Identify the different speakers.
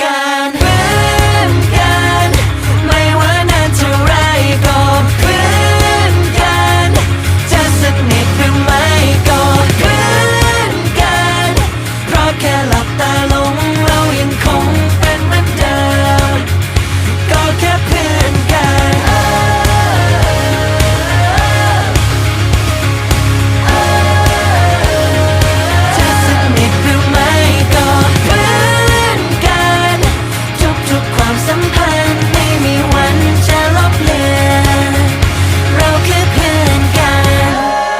Speaker 1: น